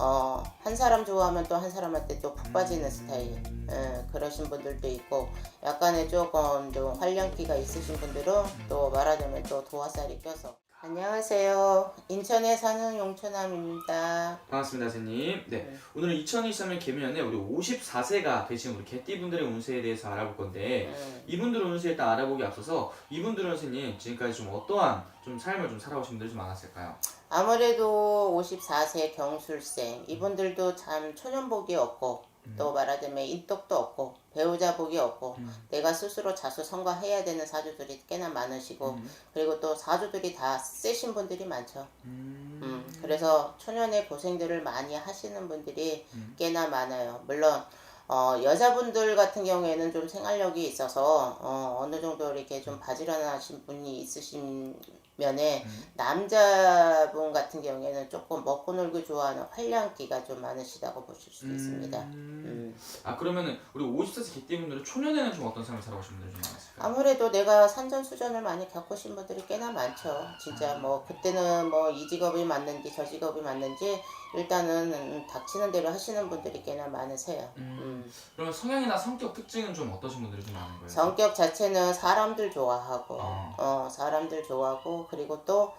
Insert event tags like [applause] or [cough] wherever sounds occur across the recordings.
어, 한 사람 좋아하면 또 한 사람한테 또 푹 빠지는 스타일. 예, 그러신 분들도 있고, 약간의 조금 좀 활량기가 있으신 분들은 또 말하자면 또 도화살이 껴서. 안녕하세요. 인천에 사는 용초남입니다. 반갑습니다, 선생님. 네, 네. 오늘은 2023년 개면에 우리 54세가 되신 우리 개띠분들의 운세에 대해서 알아볼 건데 음, 이분들 운세 일단 알아보기 앞서서 이분들은 선생님 지금까지 좀 어떠한 좀 삶을 좀 살아오신 분들이 좀 많았을까요? 아무래도 54세 경술생, 이분들도 참 초년복이 없고, 음. 또 말하자면 인덕도 없고, 배우자 복이 없고, 음. 내가 스스로 자수성가해야 되는 사주들이 꽤나 많으시고, 음. 그리고 또 사주들이 다 세신 분들이 많죠. 음. 음, 그래서 초년의 고생들을 많이 하시는 분들이 음. 꽤나 많아요. 물론 어, 여자분들 같은 경우에는 좀 생활력이 있어서 어, 어느 정도 이렇게 좀 바지런하신 분이 있으신 면에 음. 남자분 같은 경우에는 조금 먹고 놀고 좋아하는 활량기가 좀 많으시다고 보실 수 있습니다. 음. 음. 아 그러면은 우리 54세 개띠분들은 초년에는 좀 어떤 삶을 살아오신 분들이 좀 많았을까요? 아무래도 내가 산전수전을 많이 겪으신 분들이 꽤나 많죠. 진짜 뭐 그때는 뭐 이 직업이 맞는지 저 직업이 맞는지 일단은 음, 닥치는 대로 하시는 분들이 꽤나 많으세요. 음. 음. 그러면 성향이나 성격 특징은 좀 어떠신 분들이 좀 많은 거예요? 성격 자체는 사람들 좋아하고 어. 어 사람들 좋아하고 그리고 또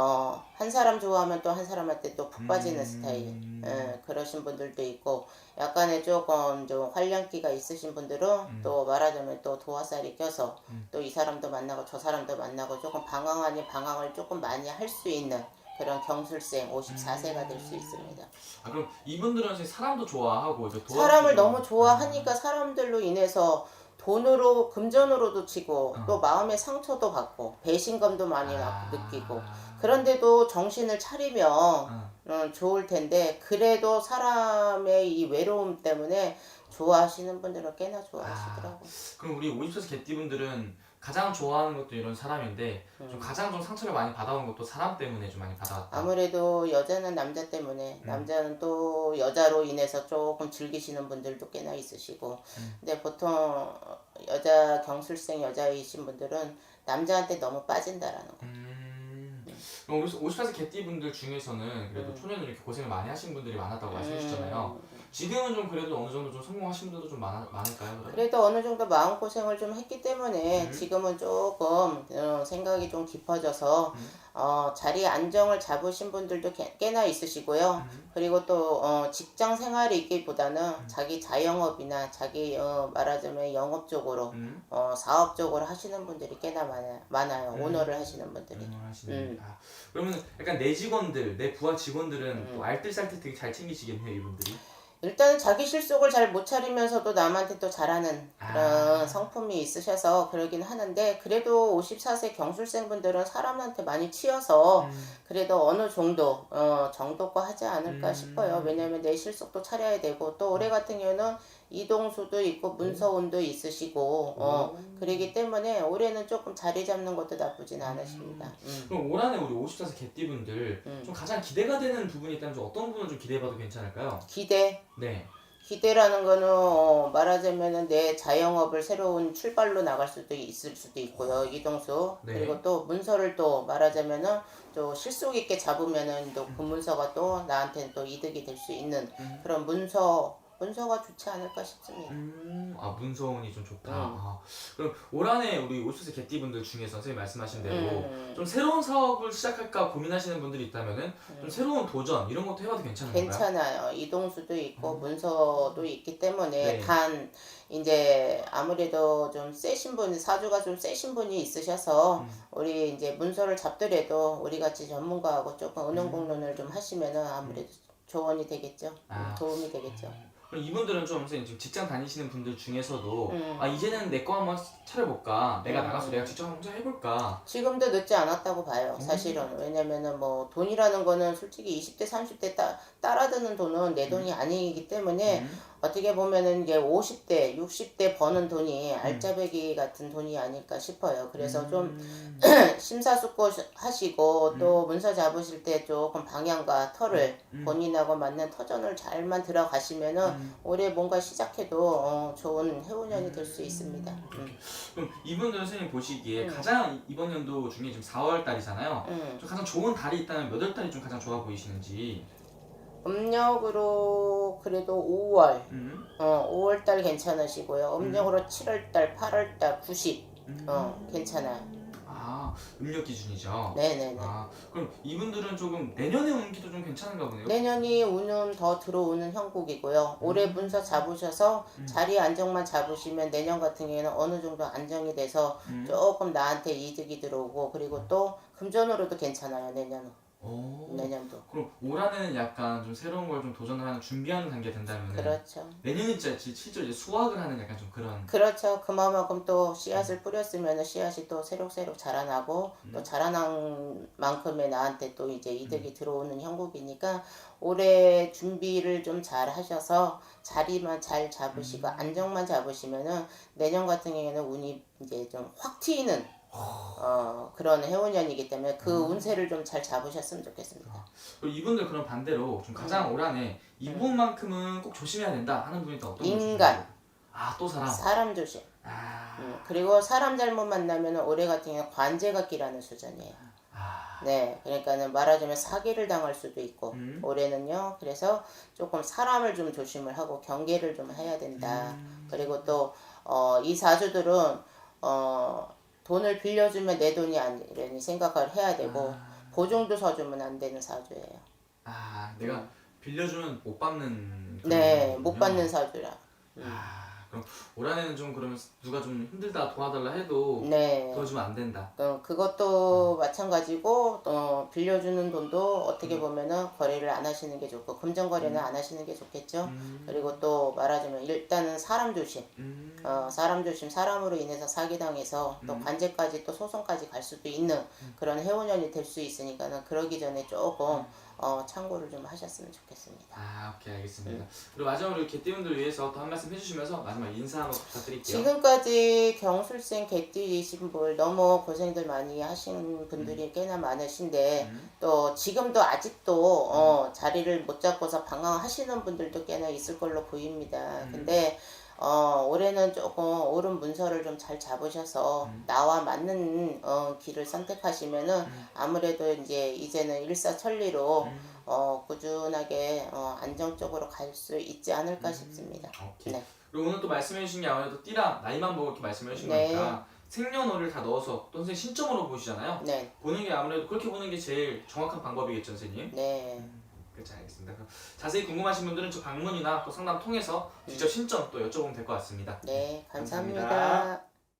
어, 한 사람 좋아하면 또 한 사람한테 또 푹 빠지는 음. 스타일. 예, 그러신 분들도 있고, 약간의 조금 좀 활량기가 있으신 분들은 또 말하자면 또 도화살이 껴서 음. 또이 사람도 만나고 저 사람도 만나고 조금 방황 아닌 방황을 조금 많이 할 수 있는 그런 경술생 54세가 될 수 있습니다. 아 그럼 이분들은 사실 사람도 좋아하고 이제 도와주고- 사람을 너무 좋아하니까 사람들로 인해서 돈으로 금전으로도 치고 어. 또 마음의 상처도 받고 배신감도 많이 아. 느끼고 그런데도 정신을 차리면 아. 음, 좋을 텐데 그래도 사람의 이 외로움 때문에 좋아하시는 분들은 꽤나 좋아하시더라고. 그럼 우리 54세 개띠분들은 가장 좋아하는 것도 이런 사람인데 좀 가장 좀 상처를 많이 받아온 것도 사람 때문에 좀 많이 받아왔다. 아무래도 여자는 남자 때문에 음. 남자는 또 여자로 인해서 조금 즐기시는 분들도 꽤나 있으시고 음. 근데 보통 여자 경술생 여자이신 분들은 남자한테 너무 빠진다라는 거. 음. 우리 54세 개띠분들 중에서는 그래도 음. 초년에 이렇게 고생을 많이 하신 분들이 많았다고 말씀해 주셨잖아요. 지금은 좀 그래도 어느 정도 좀 성공하신 분들도 좀 많아, 많을까요? 그러면? 그래도 어느 정도 마음고생을 좀 했기 때문에 음. 지금은 조금 어, 생각이 좀 깊어져서 음. 어, 자리 안정을 잡으신 분들도 꽤- 꽤나 있으시고요. 음. 그리고 또 어, 직장 생활이 있기보다는 자기 자영업이나 자기 어, 말하자면 영업 쪽으로 음. 어, 사업 쪽으로 하시는 분들이 꽤나 많아요. 많아요. 음. 오너를 하시는 분들이. 음, 하시네. 음. 아, 그러면 약간 내 직원들, 내 부하 직원들은 음. 또 알뜰살뜰 되게 잘 챙기시겠네요, 이분들이. 일단은 자기 실속을 잘 못 차리면서도 남한테 또 잘하는 그런 아. 성품이 있으셔서 그러긴 하는데 그래도 54세 경술생분들은 사람한테 많이 치여서 음. 그래도 어느 정도 어, 정도껏 하지 않을까 음. 싶어요. 왜냐하면 내 실속도 차려야 되고 또 올해 같은 경우는 이동수도 있고 문서운도 있으시고 어, 그러기 때문에 올해는 조금 자리 잡는 것도 나쁘진 않으십니다. 음. 그럼 올 한해 우리 54세 개띠분들 음. 좀 가장 기대가 되는 부분이 있다면 좀 어떤 부분을 좀 기대해봐도 괜찮을까요? 기대 네. 기대라는 거는 어, 말하자면은 내 자영업을 새로운 출발로 나갈 수도 있을 수도 있고요 이동수 네. 그리고 또 문서를 또 말하자면은 또 실속 있게 잡으면은 또 그 문서가 또 나한테는 또 이득이 될 수 있는 음. 그런 문서 문서가 좋지 않을까 싶습니다. 음, 아 문서운이 좀 좋다. 음. 아, 그럼 올 한해 우리 54세 개띠분들 중에서 선생님 말씀하신 대로 음. 좀 새로운 사업을 시작할까 고민하시는 분들이 있다면은 좀 새로운 도전 이런 것도 해봐도 괜찮은 건가요? 괜찮아요. 이동수도 있고 문서도 있기 때문에 네. 단 이제 아무래도 좀 세신 분 사주가 좀 세신 분이 있으셔서 음. 우리 이제 문서를 잡더라도 우리 같이 전문가하고 조금 음. 은행 공론을 좀 하시면은 아무래도 조언이 되겠죠. 아. 도움이 되겠죠. 그럼 이분들은 좀 선생님 지금 직장 다니시는 분들 중에서도 음. 아 이제는 내 거 한번 차려볼까 내가 음. 나가서 내가 직접 한번 해볼까 지금도 늦지 않았다고 봐요. 음. 사실은 왜냐면은 뭐 돈이라는 거는 솔직히 20대 30대 따, 따라드는 돈은 내 돈이 아니기 때문에 음. 어떻게 보면은 이제 50대, 60대 버는 돈이 알짜배기 같은 돈이 아닐까 싶어요. 그래서 좀 음. [clears throat] 심사숙고 하시고 또 문서 잡으실 때 조금 방향과 털을 음. 본인하고 맞는 터전을 잘만 들어가시면은 음. 올해 뭔가 시작해도 어, 좋은 해운년이 될 수 있습니다. 음. 그럼 이분들 선생님 보시기에 음. 가장 이번 연도 중에 지금 4월 달이잖아요 음. 좀 가장 좋은 달이 있다면 몇 월 달이 좀 가장 좋아 보이시는지 음력으로 그래도 5월, 음. 어, 5월달 괜찮으시고요. 음력으로 7월달, 8월달 90, 음. 어, 괜찮아요. 아 음력 기준이죠. 네네네. 아 그럼 이분들은 조금 내년에 운기도 좀 괜찮은가 보네요. 내년이 운은 더 들어오는 형국이고요. 올해 문서 잡으셔서 음. 자리 안정만 잡으시면 내년 같은 경우에는 어느 정도 안정이 돼서 음. 조금 나한테 이득이 들어오고 그리고 또 금전으로도 괜찮아요 내년은 오. 내년도 그럼 올 한해는 약간 좀 새로운 걸 좀 도전을 하는 준비하는 단계가 된다면 그렇죠 내년이 진짜 지- 실제로 이제 수확을 하는 약간 좀 그런 그렇죠 그만큼 또 씨앗을 뿌렸으면 씨앗이 또 새록새록 자라나고 음. 또 자라난 만큼의 나한테 또 이제 이득이 들어오는 형국이니까 올해 준비를 좀 잘 하셔서 자리만 잘 잡으시고 음. 안정만 잡으시면은 내년 같은 경우에는 운이 이제 좀 확 튀는 어, 그런 해운년이기 때문에 그 음. 운세를 좀 잘 잡으셨으면 좋겠습니다. 그리고 이분들 그런 반대로 좀 가장 올 한해 이분만큼은 꼭 조심해야 된다 하는 분이 또 어떤 인간. 아또 사람. 사람 조심. 아. 음, 그리고 사람 잘못 만나면 올해 같은 경우는 관제가 끼라는 수준이에요. 아. 네, 그러니까는 말하자면 사기를 당할 수도 있고 음. 올해는요. 그래서 조금 사람을 좀 조심을 하고 경계를 좀 해야 된다. 음. 그리고 또 어, 이 사주들은 어, 돈을 빌려주면 내 돈이 아니라는 생각을 해야 되고 보증도 서주면 안 되는 사주예요. 아 내가 빌려주면 못 받는. 그런 네, 거군요. 못 받는 사주라. 아 그럼 올 한해는 좀 그러면 누가 좀 힘들다 도와달라 해도 네. 도와주면 안 된다. 어, 그것도 마찬가지고 또 빌려주는 돈도 어떻게 보면은 거래를 안 하시는 게 좋고 금전 거래는 안 하시는 게 좋겠죠. 음. 그리고 또 말하자면 일단은 사람 조심. 음. 어, 사람 조심, 사람으로 인해서 사기당해서 또 음. 관제까지 또 소송까지 갈 수도 있는 그런 해운년이 될 수 있으니까는 그러기 전에 조금 어, 참고를 좀 하셨으면 좋겠습니다. 아 오케이 알겠습니다. 그리고 마지막으로 개띠분들 위해서 또 한 말씀 해주시면서 마지막 인사 한번 부탁드릴게요. 지금까지 경술생 개띠이신 분 너무 고생들 많이 하신 분들이 꽤나 많으신데 음. 또 지금도 아직도 어, 자리를 못 잡고서 방황하시는 분들도 꽤나 있을 걸로 보입니다. 음. 근데 어, 올해는 조금 옳은 문서를 좀 잘 잡으셔서 음. 나와 맞는 어, 길을 선택하시면은 음. 아무래도 이제 이제는 일사천리로 음. 어, 꾸준하게 어, 안정적으로 갈 수 있지 않을까 싶습니다. 오케이. 네. 그리고 오늘 또 말씀해 주신 게 아무래도 띠랑 나이만 보고 이렇게 말씀해 주신 네. 거니까 생년월일 다 넣어서 또 선생님 신점으로 보시잖아요. 네, 보는 게 아무래도 그렇게 보는 게 제일 정확한 방법이겠죠, 선생님. 네. 그렇죠, 알겠습니다. 그럼 자세히 궁금하신 분들은 저 방문이나 또 상담 통해서 직접 신점 또 여쭤보면 될 것 같습니다. 네, 감사합니다. 감사합니다.